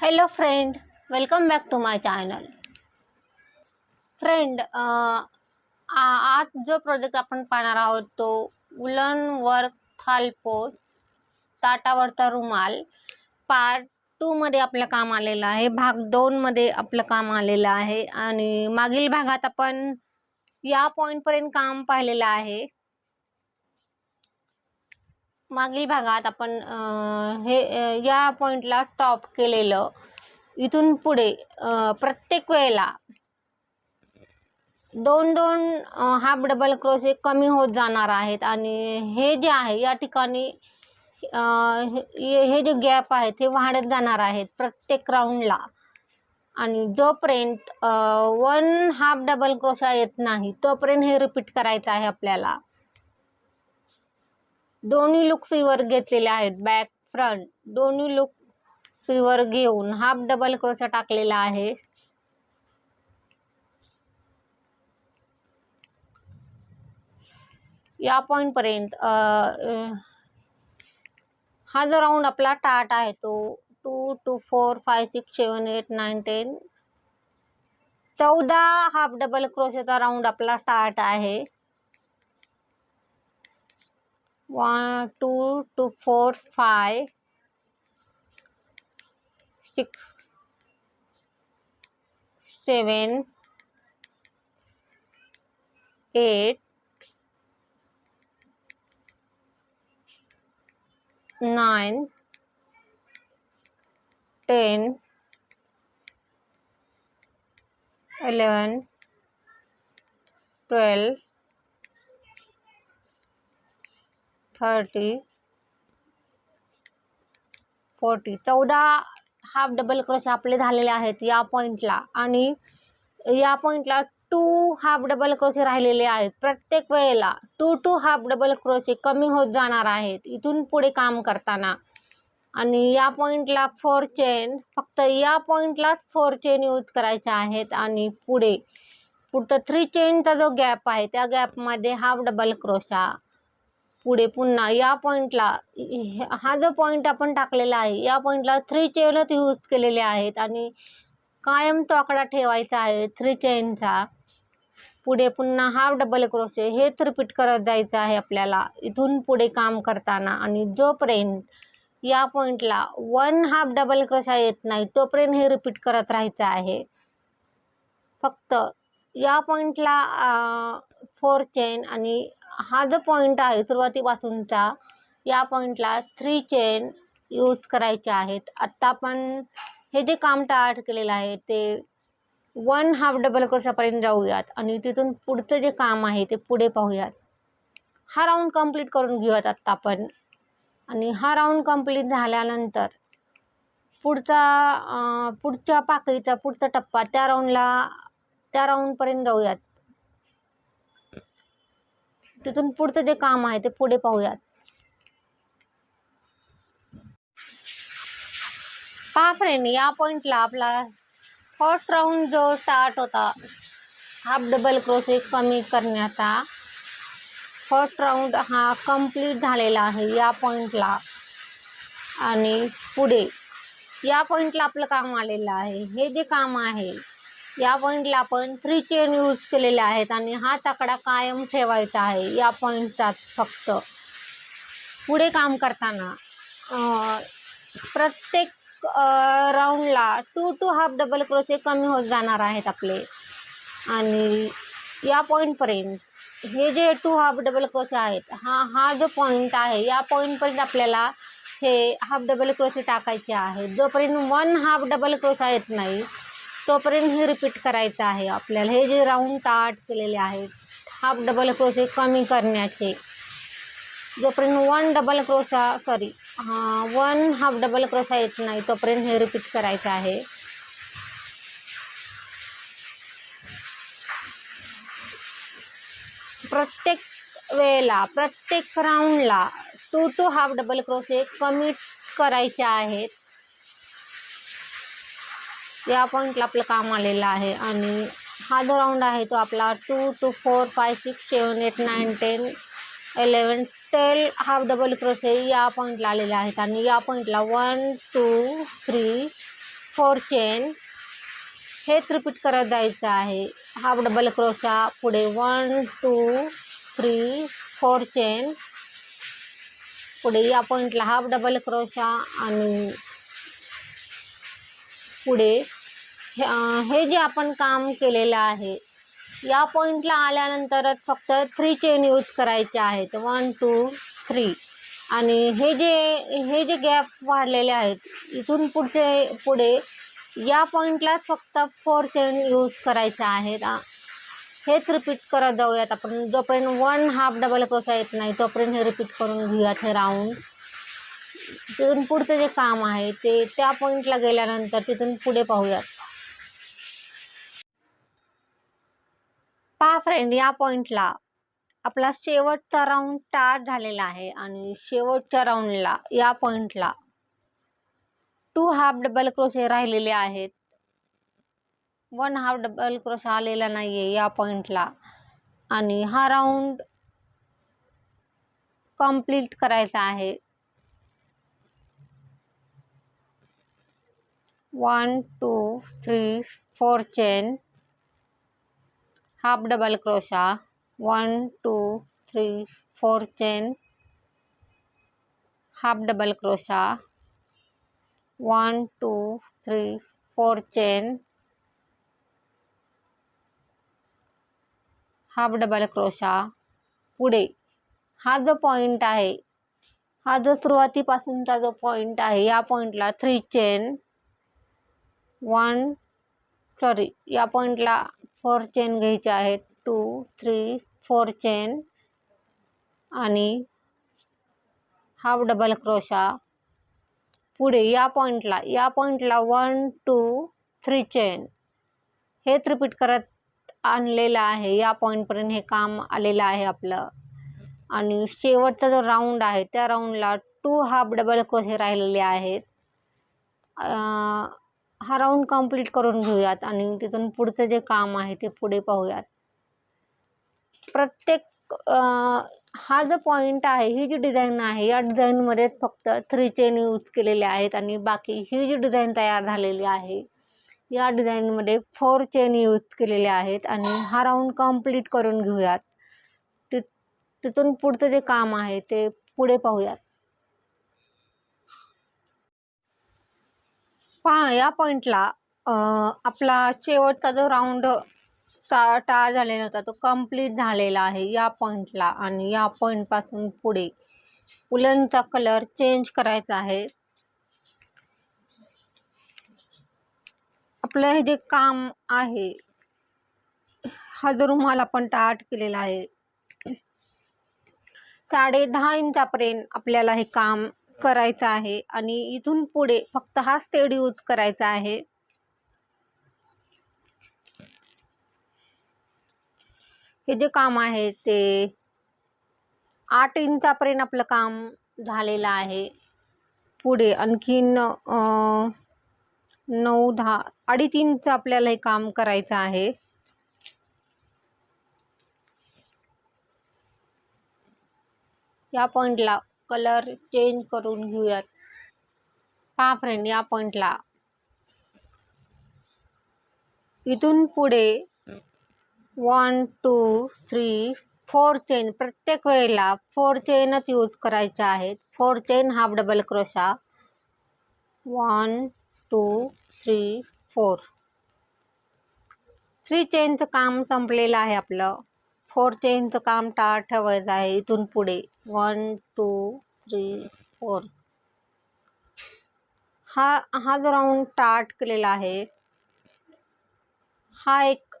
Hello friend welcome back to my channel friend आज जो project आपण पाहणार आहोत तो उलन वर्क थालपोत ताटावरचा रुमाल पार्ट टूमध्ये आपलं काम आलेलं आहे. भाग दोनमध्ये आपलं काम आलेलं आहे. आणि मागील भागात आपण या पॉईंटपर्यंत काम पाहिलेलं आहे. मागील भागात आपण हे या पॉईंटला स्टॉप केलेलं. इथून पुढे प्रत्येक वेळेला दोन दोन हाफ डबल क्रोशे कमी होत जाणार आहेत. आणि हे जे आहे या ठिकाणी हे हे जे गॅप आहेत हे वाढत जाणार आहेत प्रत्येक राऊंडला आणि जोपर्यंत वन हाफ डबल क्रोशा येत नाही तोपर्यंत हे रिपीट करायचं आहे आपल्याला. दोन्ही लुक सीवर घेतलेले आहेत. बॅक फ्रंट दोन्ही लुक सीवर घेऊन हाफ डबल क्रोशा टाकलेला आहे. या पॉइंट पर्यंत हा जो राऊंड आपला टाट आहे तो two two four five six seven eight nine ten चौदा हाफ डबल क्रोशेचा राऊंड आपला स्टार्ट आहे. one, two to four, five, six, seven, eight, nine, ten, eleven, twelve. Thirty forty. चौदा हाफ डबल क्रॉस आपले झालेले आहेत या पॉईंटला आणि या पॉईंटला टू हाफ डबल क्रोशे राहिलेले आहेत. प्रत्येक वेळेला two two half double crochet कमी होत जाणार आहेत इथून पुढे काम करताना. आणि या पॉईंटला फोर चेन फक्त या पॉईंटलाच फोर चेन यूज करायच्या आहेत आणि पुढे. पुढचं थ्री चेनचा जो गॅप आहे त्या गॅपमध्ये हाफ डबल क्रोशा पुढे पुन्हा या पॉईंटला हा जो पॉईंट आपण टाकलेला आहे या पॉईंटला थ्री चेनच यूज केलेले आहेत आणि कायम तो आकडा ठेवायचा आहे थ्री चेनचा पुढे पुन्हा हाफ डबल क्रोशे हेच रिपीट करत जायचं आहे आपल्याला इथून पुढे काम करताना. आणि जोपर्यंत या पॉईंटला वन हाफ डबल क्रोशा येत नाही तोपर्यंत हे रिपीट करत राहायचं आहे. फक्त या पॉईंटला फोर चेन आणि हा जो पॉईंट आहे सुरुवातीपासूनचा या पॉईंटला थ्री चेन यूज करायचे आहेत. आत्ता आपण हे जे काम टाळट केलेलं आहे ते वन हाफ डबल क्रोशापर्यंत जाऊयात आणि तिथून पुढचं जे काम आहे ते पुढे पाहूयात. हा राऊंड कंप्लीट करून घेऊयात आत्ता आपण. आणि हा राऊंड कंप्लीट झाल्यानंतर पुढचा पुढच्या पाकळीचा पुढचा टप्पा त्या राऊंडला त्या राऊंडपर्यंत जाऊयात. तिथून पुढचं जे काम आहे ते पुढे पाहूयात. पहा फ्रेंड या पॉईंटला आपला फर्स्ट राऊंड जो स्टार्ट होता हाफ डबल क्रोसेस कमी करण्याचा फर्स्ट राऊंड हा कंप्लीट झालेला आहे या पॉईंटला आणि पुढे या पॉईंटला आपलं काम आलेलं आहे. हे जे काम आहे या पॉईंटला आपण थ्री चेन यूज केलेले आहेत आणि हा तकडा कायम ठेवायचा आहे. या पॉईंटचा फक्त. पुढे काम करताना प्रत्येक राऊंडला two two half double crochet कमी होत जाणार आहेत आपले. आणि या पॉईंटपर्यंत हे जे टू हाफ डबल क्रोशे आहेत हा हा जो पॉईंट आहे या पॉईंटपर्यंत आपल्याला हे हाफ डबल क्रोशे टाकायचे आहे. जोपर्यंत वन हाफ डबल क्रोशा येत नाही तोपर्यंत हे रिपीट करायचं आहे. आपल्याला हे जे राऊंड ताट केलेले आहेत हाफ डबल क्रोशे कमी करण्याचे. जोपर्यंत वन डबल क्रोशा सॉरी हां वन हाफ डबल क्रोशा येत नाही तोपर्यंत हे रिपीट करायचं आहे. प्रत्येक वेळेला प्रत्येक राऊंडला two two half double crochet कमी करायचे आहेत. या पॉईंटला आपलं काम आलेलं आहे. आणि हा जो राऊंड आहे तो आपला two two four five six seven eight nine ten eleven twelve half double crochet या पॉईंटला आलेले आहेत. आणि या पॉईंटला one two three four chain हेच रिपीट करत जायचं आहे. हाफ डबल क्रोशा पुढे one two three four chain पुढे या पॉईंटला हाफ डबल क्रोशा आणि पुढे. हे हे जे आपण काम केलेलं आहे या पॉईंटला आल्यानंतरच फक्त थ्री चेन यूज करायचे आहेत. वन टू थ्री आणि हे जे हे जे गॅप वाढलेले आहेत इथून पुढचे पुढे या पॉईंटलाच फक्त फोर चेन यूज करायचे आहेत. हेच रिपीट करत जाऊयात आपण. जोपर्यंत वन हाफ डबल क्रोशा येत नाही तोपर्यंत हे रिपीट करून घेऊयात हे राऊंड तिथून पुढचं जे काम आहे ते त्या पॉईंटला गेल्यानंतर तिथून पुढे पाहूयात. पहा फ्रेंड या पॉईंटला आपला शेवटचा राऊंड स्टार्ट झालेला आहे आणि शेवटच्या राऊंडला या पॉईंटला टू हाफ डबल क्रोशे राहिलेले आहेत. वन हाफ डबल क्रोश आलेला नाही आहे या पॉईंटला आणि हा राऊंड कंप्लीट करायचा आहे. One two three four chain. Half double crochet. One two three four chain. Half double crochet. One two three four chain. Half double crochet. पुढे. हा जो पॉईंट आहे हा जो सुरुवातीपासूनचा जो पॉईंट आहे या पॉईंटला थ्री चेन. वन सॉरी या पॉईंटला फोर चेन घ्यायच्या आहेत. टू थ्री फोर चेन आणि हाफ डबल क्रोशा पुढे या पॉईंटला या पॉईंटला वन टू थ्री चेन हेच रिपीट करत आणलेलं आहे. या पॉईंटपर्यंत हे काम आलेलं आहे आपलं. आणि शेवटचा जो राऊंड आहे त्या राऊंडला टू हाफ डबल क्रोशे राहिलेले आहेत. हा राऊंड कंप्लीट करून घेऊयात आणि तिथून पुढचं जे काम आहे ते पुढे पाहूयात. प्रत्येक हा जो पॉईंट आहे ही जी डिझाईन आहे या डिझाईनमध्ये फक्त थ्री चेन यूज केलेले आहेत आणि बाकी ही जी डिझाईन तयार झालेली आहे या डिझाईनमध्ये फोर चेन यूज केलेले आहेत आणि हा राऊंड कंप्लीट करून घेऊयात. ति तिथून पुढचं जे काम आहे ते पुढे पाहूयात. पहा या पॉईंटला आपला शेवटचा जो राऊंड टा टाळ झालेला होता तो कंप्लीट झालेला आहे या पॉईंटला आणि या पॉईंटपासून पुढे उलनचा कलर चेंज करायचा आहे. आपलं हे जे काम आहे हा जो रुमाल आपण टाट केलेला आहे साडे दहा इंचापर्यंत आपल्याला हे काम करायचं आहे आणि इथून पुढे फक्त हा सेड यूज करायचा आहे. हे जे काम आहे ते आठ इंचापर्यंत आपलं काम झालेलं आहे. पुढे आणखीन नऊ दहा अडीच इंच आपल्याला हे काम करायचं आहे. या पॉईंटला कलर चेंज करून घेऊयात. पहा फ्रेंड या पॉईंटला इथून पुढे one two three four chain प्रत्येक वेळेला फोर चेनच यूज करायच्या आहेत. Four chain half double crochet one two three four three चेनचं काम संपलेलं आहे आपलं. फोर चेनचं काम टाळ ठेवायचं आहे इथून पुढे. वन टू थ्री फोर हा हा जो राऊंड टाट केलेला आहे हा एक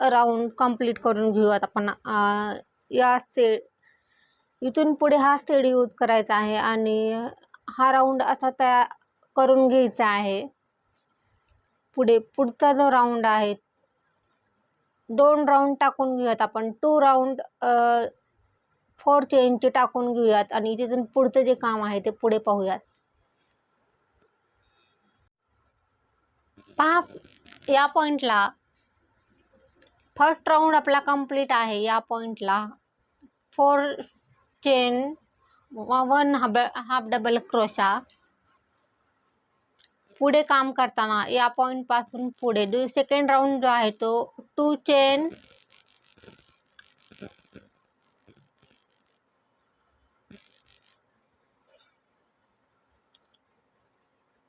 राऊंड कंप्लीट करून घेऊयात आपण. या से इथून पुढे हा स्टेड यूज करायचा आहे आणि हा राऊंड असा तयार करून घ्यायचा आहे. पुढे पुढचा जो राऊंड आहे दोन राऊंड टाकून घेऊयात आपण. टू राऊंड फोर चेनचे टाकून घेऊयात आणि तिथून पुढचं जे काम आहे ते पुढे पाहूयात. पहा या पॉईंटला फर्स्ट राऊंड आपला कंप्लीट आहे या पॉईंटला four chain one half half double crochet पुढे काम करताना या पॉईंटपासून पुढे. दु सेकंड राऊंड जो आहे तो two chain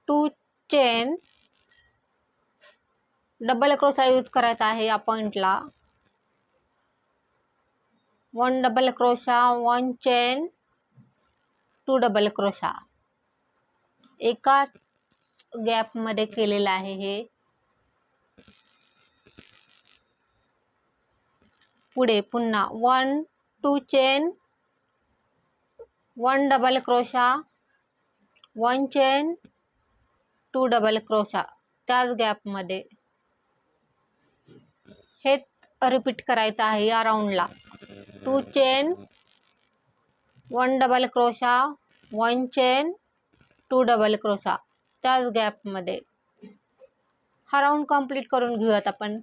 two chain double crochet use करायचा आहे या पॉईंटला one double crochet one chain two double crochet एका गॅपमध्ये केलेलं आहे हे. पुढे पुन्हा one two chain one double crochet one chain two double crochet त्याच गॅपमध्ये हे रिपीट करायचं आहे या राऊंडला two chain one double crochet one chain two double crochet त्याच गॅपमध्ये हा राऊंड कंप्लीट करून घेऊयात आपण.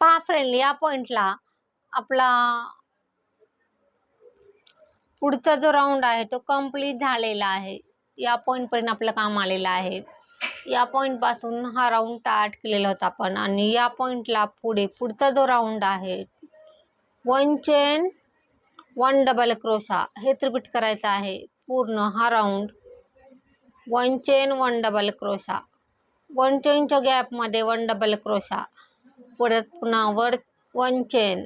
पहा फ्रेंड या पॉईंटला आपला पुढचा जो राऊंड आहे तो कंप्लीट झालेला आहे. या पॉईंटपर्यंत आपलं काम आलेलं आहे. या पॉईंटपासून हा राऊंड स्टार्ट केलेला होता आपण. आणि या पॉईंटला पुढे पुढचा जो राऊंड आहे one chain one double crochet हे रिपीट करायचं आहे. पूर्ण हा round one chain one double crochet one चेनच्या गॅपमध्ये वन डबल क्रोशा परत पुन्हा वर one chain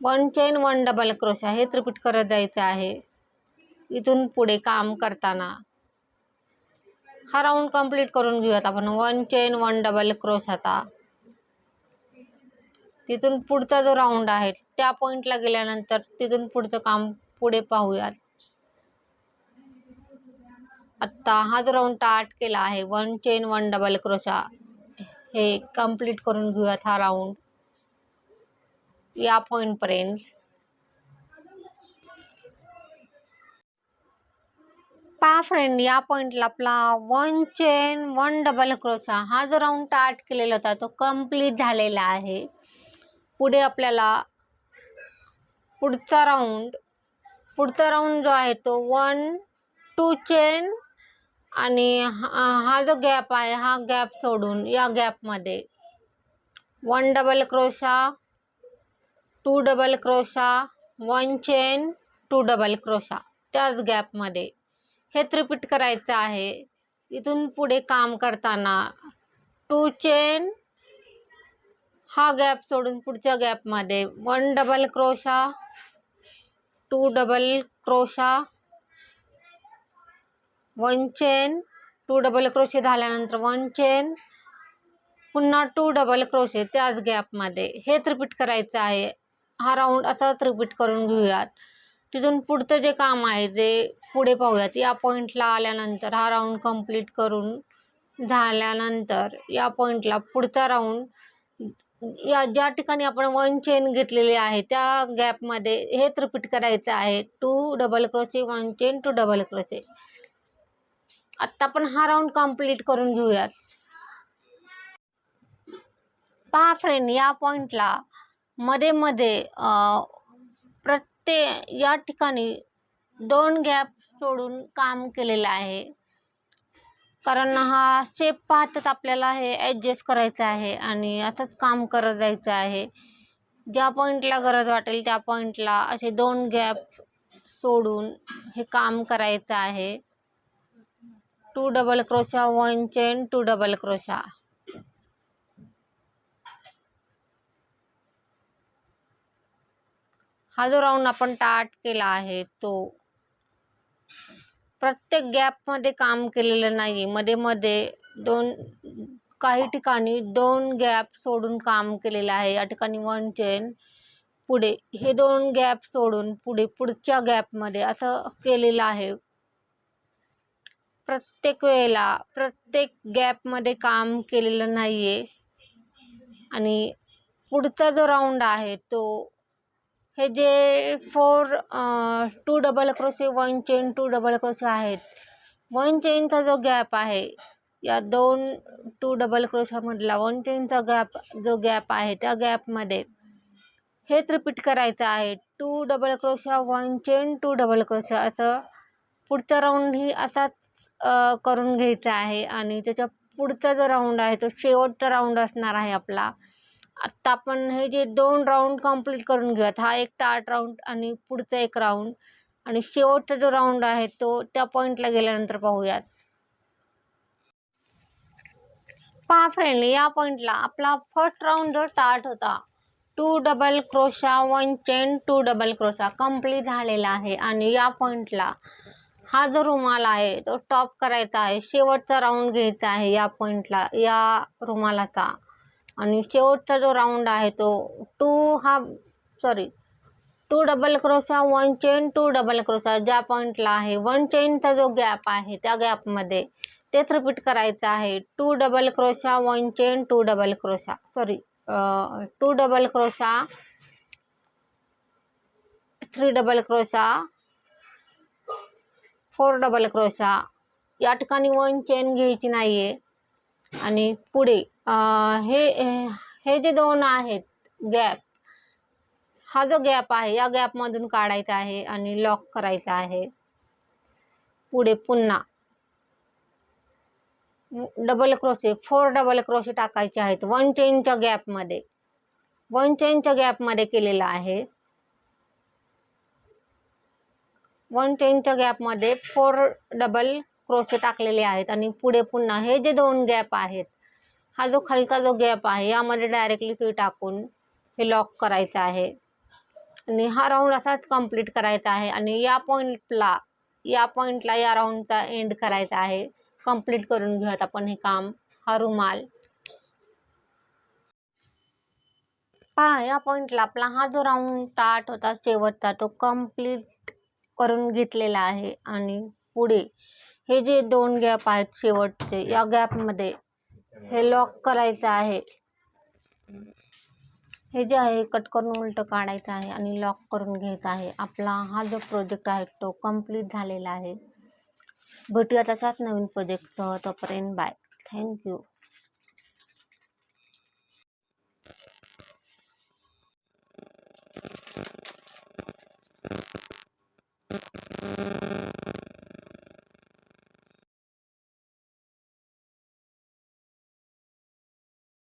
one chain one double crochet हे त्रिपीट करत जायचं आहे. इथून पुढे काम करताना. हा राऊंड कंप्लीट करून घेऊयात आपण. वन चेन वन डबल क्रोशाचा तिथून पुढचा जो राऊंड आहे त्या पॉईंटला गेल्यानंतर तिथून पुढचं काम पुढे पाहूयात. आत्ता हा जो राऊंड स्टार्ट केला आहे one chain one double crochet हे कंप्लीट करून घेऊयात हा राऊंड या पॉईंटपर्यंत पहा फ्रेंड या पॉईंटला आपला one chain one double crochet हा जो राऊंड टार्ट केलेला होता तो कंप्लीट झालेला आहे. पुढे आपल्याला पुढचा राऊंड पुढचा राऊंड जो आहे तो वन टू चेन आणि हा हा जो गॅप आहे हा गॅप सोडून या गॅपमध्ये one double crochet two double crochet one chain two double crochet त्याच गॅपमध्ये हेच रिपीट करायचं आहे. इथून पुढे काम करताना टू चेन हा गॅप सोडून पुढच्या गॅपमध्ये one double crochet two double crochet one chain two double crochet झाल्यानंतर वन चेन पुन्हा टू डबल क्रोशे त्याच गॅपमध्ये हे त्रिपीट करायचं आहे. हा राऊंड असा त्रिपीट करून घेऊयात. तिथून पुढचं जे काम आहे ते पुढे पाहूयात. या पॉईंटला आल्यानंतर हा राऊंड कंप्लीट करून झाल्यानंतर या पॉईंटला पुढचा राऊंड या ज्या ठिकाणी आपण वन चेन घेतलेली आहे त्या गॅपमध्ये हे त्रिपीट करायचं आहे. Two double crochet one chain two double crochet आत्ता आपण हा राऊंड कंप्लीट करून घेऊयात. पहा फ्रेंड या पॉईंटला मध्ये मध्ये प्रत्येक या ठिकाणी दोन गॅप सोडून काम केलेलं आहे. कारण हा शेप पाहताच आपल्याला हे ॲडजस्ट करायचं आहे आणि असंच काम करत जायचं आहे. ज्या पॉईंटला गरज वाटेल त्या पॉईंटला असे दोन गॅप सोडून हे काम करायचं आहे. Two double crochet one chain two double crochet. हा जो राऊंड आपण टार्ट केला आहे तो प्रत्येक गॅपमध्ये काम केलेलं नाही मध्ये मध्ये दोन काही ठिकाणी दोन गॅप सोडून काम केलेलं आहे. या ठिकाणी वन चेन पुढे हे दोन गॅप सोडून पुढे पुढच्या गॅपमध्ये असं केलेलं आहे. प्रत्येक वेळेला प्रत्येक गॅपमध्ये काम केलेलं नाही आहे आणि पुढचा जो राऊंड आहे तो हे जे four two double crochet one chain two double crochet आहेत. वन चेनचा जो गॅप आहे या दोन टू डबल क्रोशामधला वन चेनचा गॅप जो गॅप आहे त्या गॅपमध्ये हेच रिपीट करायचं आहे. Two double crochet one chain two double crochet असं. पुढचा राऊंडही असाच करून घ्यायचं आहे आणि त्याच्या पुढचा जो राऊंड आहे तो शेवटचा राऊंड असणार आहे आपला. आत्ता आपण हे जे दोन राऊंड कंप्लीट करून घेऊयात हा एक स्टार्ट राऊंड आणि पुढचा एक राऊंड आणि शेवटचा जो राऊंड आहे तो त्या पॉईंटला गेल्यानंतर पाहूयात. पहा फ्रेंड या पॉईंटला आपला फर्स्ट राऊंड जो स्टार्ट होता two double crochet one chain two double crochet complete झालेला आहे. आणि या पॉईंटला हा जो रुमाल आहे तो टॉप करायचा आहे. शेवटचा राऊंड घ्यायचा आहे या पॉईंटला या रुमालाचा आणि शेवटचा जो राऊंड आहे तो टू हा sorry two double crochet one chain two double crochet ज्या पॉईंटला आहे वन चेनचा जो गॅप आहे त्या गॅपमध्ये तेच रिपीट करायचं आहे. Two double crochet one chain two double crochet sorry two double crochet three double crochet four double crochet या ठिकाणी वन चेन घ्यायची नाही आहे आणि पुढे हे हे जे दोन आहेत गॅप हा जो गॅप आहे या गॅपमधून काढायचा आहे आणि लॉक करायचा आहे. पुढे पुन्हा double crochet four double crochet टाकायचे आहेत वन चेनच्या गॅपमध्ये वन चेनच्या गॅपमध्ये केलेला आहे. वन चेनच्या गॅपमध्ये फोर डबल क्रोशे टाकलेले आहेत आणि पुढे पुन्हा हे जे दोन गॅप आहेत हा जो खालचा जो गॅप आहे यामध्ये डायरेक्टली सुई टाकून हे लॉक करायचं आहे. आणि हा राऊंड असाच कंप्लीट करायचा आहे आणि या पॉईंटला या पॉईंटला या राऊंडचा एंड करायचा आहे. कंप्लीट करून घेऊयात आपण हे काम. हा रुमाल. पहा या पॉईंटला आपला हा जो राऊंड स्टार्ट होता शेवटचा तो कंप्लीट करून घेतलेला आहे आणि पुढे हे जे दोन गॅप आहेत शेवटचे या गॅपमध्ये हे लॉक करायचं आहे. हे जे आहे कट करून उलटं काढायचं आहे आणि लॉक करून घ्यायचा आहे. आपला हा जो प्रोजेक्ट आहे तो कंप्लीट झालेला आहे. भेटूया त्याच्यात नवीन प्रोजेक्ट तोपर्यंत. Bye thank you